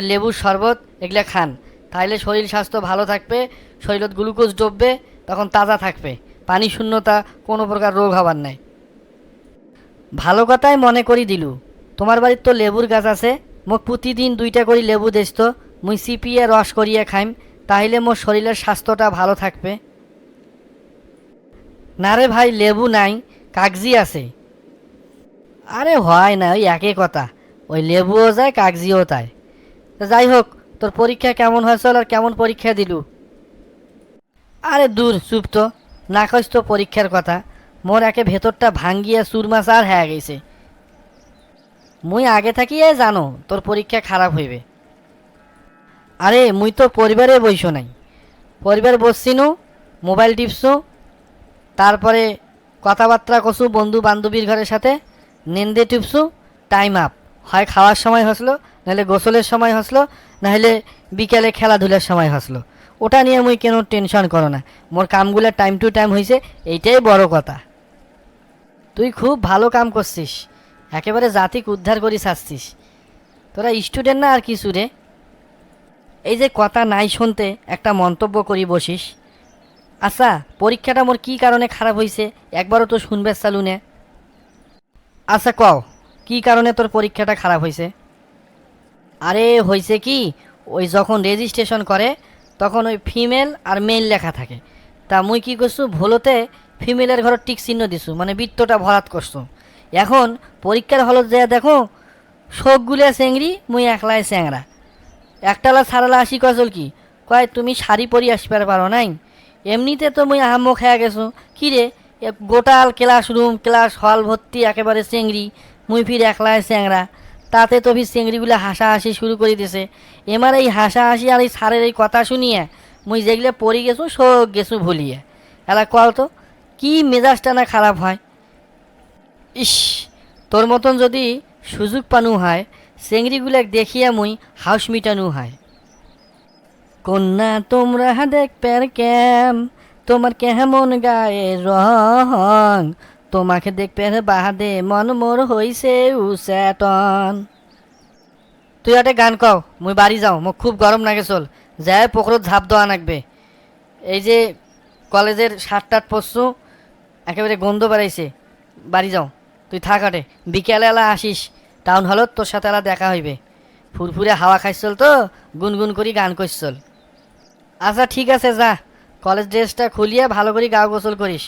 লেবুর শরবত, এগুলা খান। তাহলে শরীর স্বাস্থ্য ভালো থাকবে, শরীরত গ্লুকোজ ডুববে, তখন তাজা থাকবে। পানি শূন্যতা কোনো প্রকার রোগ হবার নাই। ভালো কথাই মনে করি দিলু। তোমার বাড়ির তো লেবুর গাছ আছে, মোক প্রতিদিন দুইটা করে লেবু দেস তো মুই চিপিয়ে রস করিয়ে খাইম তাহলে মোর শরীরের স্বাস্থ্যটা ভালো থাকবে। না রে ভাই, লেবু নাই, কাগজি আছে। আরে হয় না, ওই একই কথা। ওই লেবুও যায়, কাগজিও তাই। তা যাই হোক, তোর পরীক্ষা কেমন হয়েছিল আর কেমন পরীক্ষা দিলু? আরে দূর, চুপ তো। না কইস তো পরীক্ষার কথা। মোর একে ভেতরটা ভাঙ্গিয়া সুরমাস আর হয়ে গেছে। মুই আগে থাকিয়ে জানো, তোর পরীক্ষা খারাপ হইবে। আরে, মুই তো পরিবারে বইস নাই। পরিবার বসছিনু, মোবাইল টিপসু, তারপরে কথাবার্তা কছু বন্ধু বান্ধবীর ঘরের সাথে, নেন্দে টিপসু, টাইম আপ। হয় খাওয়ার সময় হসলো নাহলে গোসলের সময় হসলো, নাহলে বিকেলে খেলাধুলার সময় হসলো। ওটা নিয়ে মুই কেন টেনশন করো না? মোর কামগুলো টাইম টু টাইম হয়েছে এইটাই বড় কথা। তুই খুব ভালো কাম করছিস, একেবারে জাতিক উদ্ধার করিস আসছিস তোরা স্টুডেন্ট না আর কিছু রে এই যে কথা নাই শুনতে, একটা মন্তব্য করি বসিস। আচ্ছা পরীক্ষাটা মোর কি কারণে খারাপ হয়েছে একবারও তো শুনবে সালুনে আচ্ছা কও, কি কারণে তোর পরীক্ষাটা খারাপ হয়েছে আরে হয়েছে কি, ওই যখন রেজিস্ট্রেশন করে, তখন ওই ফিমেল আর মেল লেখা থাকে। তা মুই কি করছু, ভুলোতে ফিমেলের ঘর টিক চিহ্ন দিছু মানে বৃত্তটা ভরাত করছু। এখন পরীক্ষার হলত যে দেখো শোকগুলো চেংড়ি, মুই একলাই চ্যাংরা একটালা সারালা আসি কজল কি, কয় তুমি শাড়ি পরি আসবার পারো নাই? এমনিতে তো মুই আহাম্ম খেয়া গেছো। কি রে গোটাল ক্লাসরুম, ক্লাস হল ভর্তি, একেবারে চেংড়ি, মুই ফির একলাই চ্যাংরা তাতে তো ফির চেংড়িগুলো হাসাহাসি শুরু করে দিছে। এমার এই হাসাহাসি আর এই সারের এই কথা শুনিয়ে মুই যেগুলো পড়ি গেছু শোক গেছু ভুলিয়ে। এলা কল তো, কি মেজাজটা না খারাপ হয়? ইস, তোর মতন যদি সুযোগ পানু হয় চেংড়িগুলাক দেখিয়া মুই হাউস মিটানু হয়। কন্যা, তোমরা দেখবের কেম তোমার কেমন গায়ে রং? তোমাকে দেখবে বাহাদে মন মোর হইছে উচেতন। তুই একটা গান কও, মুই বাড়ি যাও, মোক খুব গরম লাগে, চল। যায় পুকুরত ঝাঁপ দেওয়া লাগবে এই যে কলেজের শার্ট টাট পরছু একেবারে গন্ধ বেড়াইছে। বাড়ি যাও, তুই থাক আটে। বিকেলে এলা আসিস, টাউন হলত তোর সাথে এলা দেখা হইবে। ফুরফুরে হাওয়া খাইছল তো, গুনগুন করি গান করছল আচ্ছা ঠিক আছে, যা। কলেজ ড্রেসটা খুলিয়ে ভালো করে গাও গোসল করিস।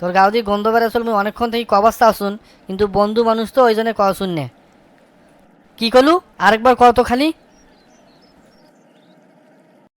তোর গাও দিয়ে গন্ধ বেড়াইছল মুই অনেকক্ষণ থেকে কবাস্তা আসুন, কিন্তু বন্ধু মানুষ তো ওই জন্য ক শুননে কি করলু আরেকবার কত খালি।